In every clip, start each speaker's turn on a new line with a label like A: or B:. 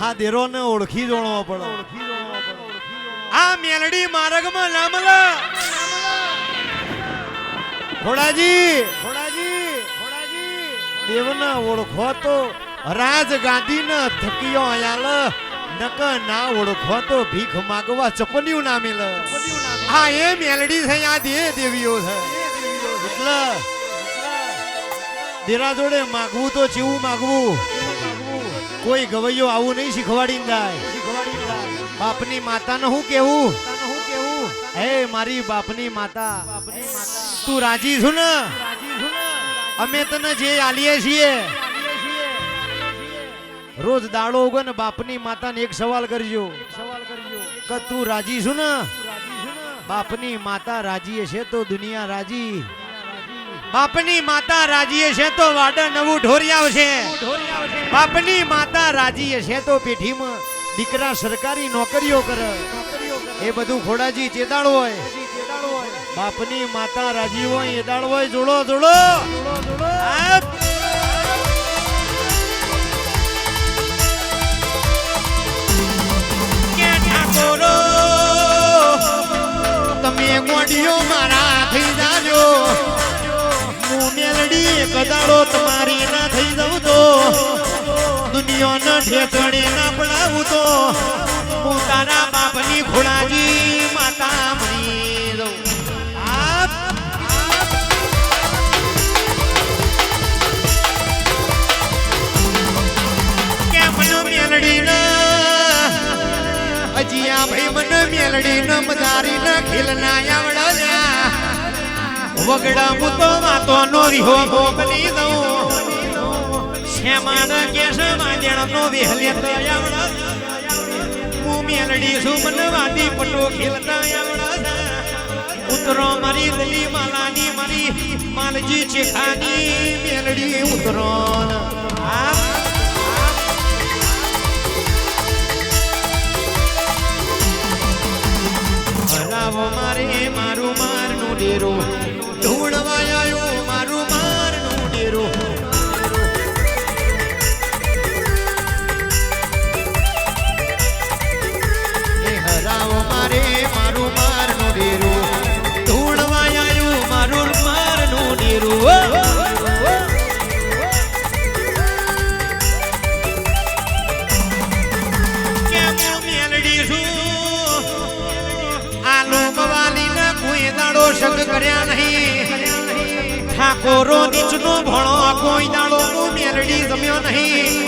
A: હા દેરો ને ઓળખી જોણો પડે આ મેલડી માર્ગમાં લામલા ખોડાજી. ઘોડાજી ઘોડાજી દેવને ઓળખો તો રાજ ગાંધીને થકીયો આયાલ. નક ના ઓળખો તો ભીખ માગવા ચપનિયું ના મેલ હા, એ મેલડી છે, આ દે દેવીઓ છે. એટલે દેરા જોડે માગવું તો જીવું માગવું? કોઈ ગવૈયો આવું નહીં શીખવાડી જાય. બાપની માતાને હું કેવું હે મારી બાપની માતા, તું રાજી છું ને? અમે તને જે આલીએ છીએ. રોજ દાડો ઉગો ને બાપની માતાને એક સવાલ કરજો. કે તું રાજી છું ને? બાપની માતા રાજી છે તો દુનિયા રાજી. બાપની માતા રાજી છે તો વાડા નવું ઢોરી છે બાપની માતા રાજી છે તો પેઢીમાં દીકરા સરકારી નોકરીઓ કરે. એ બધું ખોડાજી ચેતાળ હોય. બાપની માતા રાજી હોય એદાળ હોય જોડો જોડો. તમે ગોડીઓ મારા થઈ જાજો. હું કદાળો તમારી ના થઈ જવું તો. દુનિયાના ઠેકણે ના પડાવું તો. હું તારા બાપની ખોળાજી માતા મરી ના હજી આ ભાઈ મનો મેલડી ન મજારી ન ખીલના આવડ્યા વગડા મુતો માતો નો રીહો ભોગલી દઉં. શ્યામાન કેશ માંજણ નો વેહલે તો આવડા હું મેલડી મનવાદી પટો ખેલતા આવડ ઉતરો મારી દલી માલાની મારી, માલજી ચેખાની મેલડી ઉતરો આ મારે મારું મારનું ડેરું. ઠાકોરો નીચનો ભણો કોઈ દાડો હું મેરડી જમ્યો નહીં.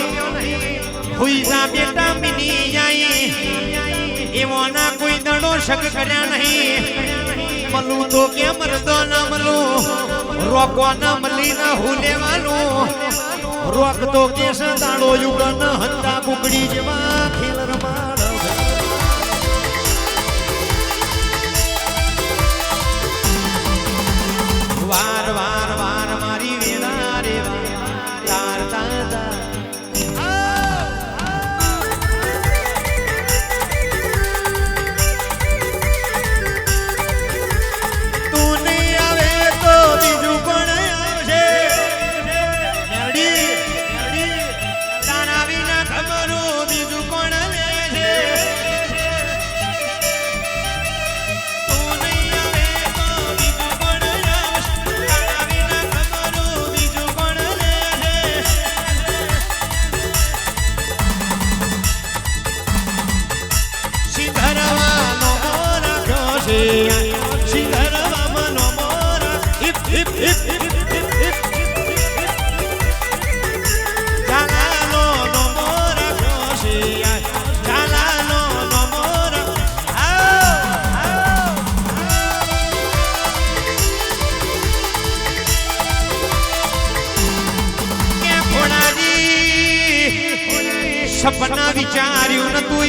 A: હુઈના બેટા મિની જાય એવો ના કોઈ દાડો શક કર્યા નહીં. મલું તો કેમ રતો ના મલું? રોકો ના મલી ના હુલેવાનું રોક તો કેસ દાડો યુગ ન હંતા કુકડી જેવા ખેલ વાર વાર વાર.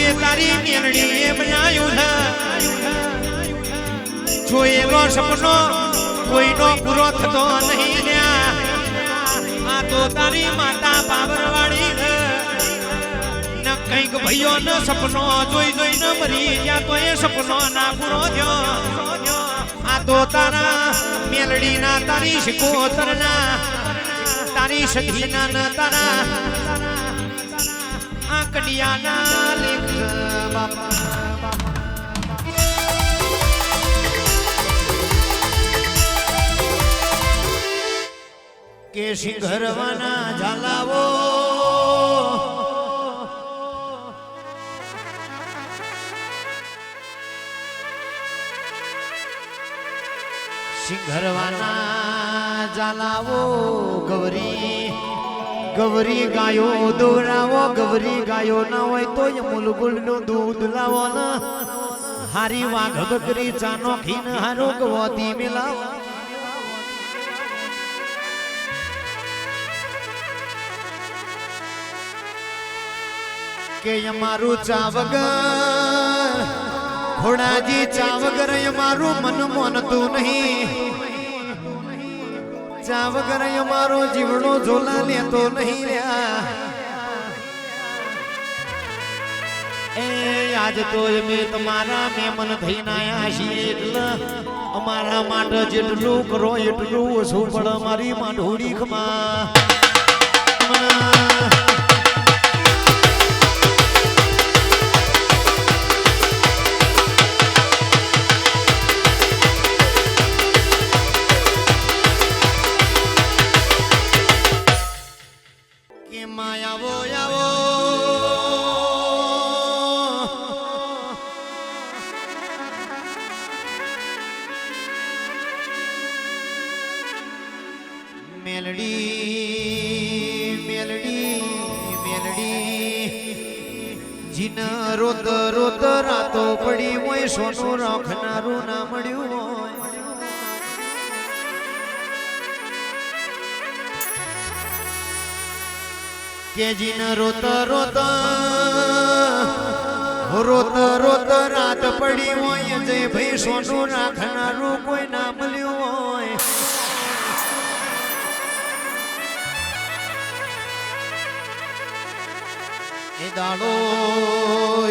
A: એ તારી મેરડી એ બનાવ્યું છે. જોયેલો સપનો કોઈનો પૂરો થતો નહીં આ તો તારી માતા પાવરવાળી છે. ન કંઈક ભઈઓ ન સપનો, જોઈ જોઈ ન મરી ગયા તો એ સપનો ના પૂરો થયો. આ તો તારા મેલડી ના તારી શિકોતર ના તારી સખી ના તારા કડિયાના લેખ બાપા કે સિંઘરવાના ઝાલાવો સિંઘરવાના ઝાલાવો ગૌરી ગૌરી ગાયો દોરાવો, ગવરી ગાયો ના હોય તો અમૂલનું દૂધ લાવો ના. હારી વાઘ બકરી ચાનો ખીન હારો ગવાતી મિલાવો. કે અમારું ચા વગર ઘોડાજી ચાવગર, અમારું મન મોનતું નહીં. ચા વગર અમારો જીવનો ઝોલા લેતો નહીં રહ્યા. એ આજ તો અમે તમારા મેમન થઈને આયા છીએ એટલે અમારા માટે જેટલું કરો એટલું ઓછું પણ અમારી માઢોડી ખમા. કે માયાવો, આવો. મેલડી મેલડી મેલડી. જીન રોત રોત રાતો પડી હોય સોનું રાખનારું ના મળ્યું હોય કે જીન રોત રોત. રોત રોત રાત પડી હોય જય ભાઈ સોનું રાખનારું કોઈ ના મળ્યું હોય. એ દાડો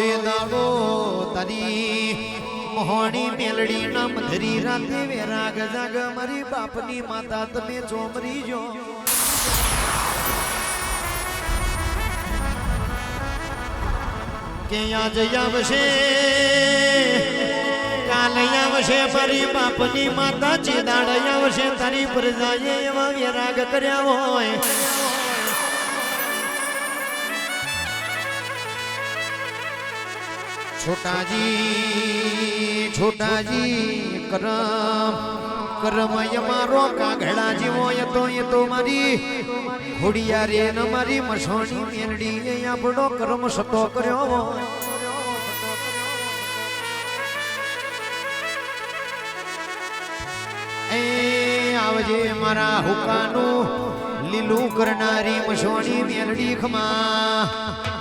A: એ દાડો, તારી મોહણી મેલડી નામ ધરી રાતે વેરાગ જાગ, મારી બાપની માતા તમે ચોમરી જો. કે આજ આવશે? કાલ આવશે ફરી બાપની માતા જી દાડ આવશે. તારી પ્રજાએ એવા વિરાગ કર્યા હોય. છોટાજી છોટાજી, કરમ કરમ મારો કાગડા જીવો એ તો એ તો મારી ખોડિયા રે ન મારી મસોણી મેલડી એ આપણો કર્મ સતો કર્યો. એ આવજે મારા હુકાનું લીલું કરનારી મસોણી મેલડી ખમા.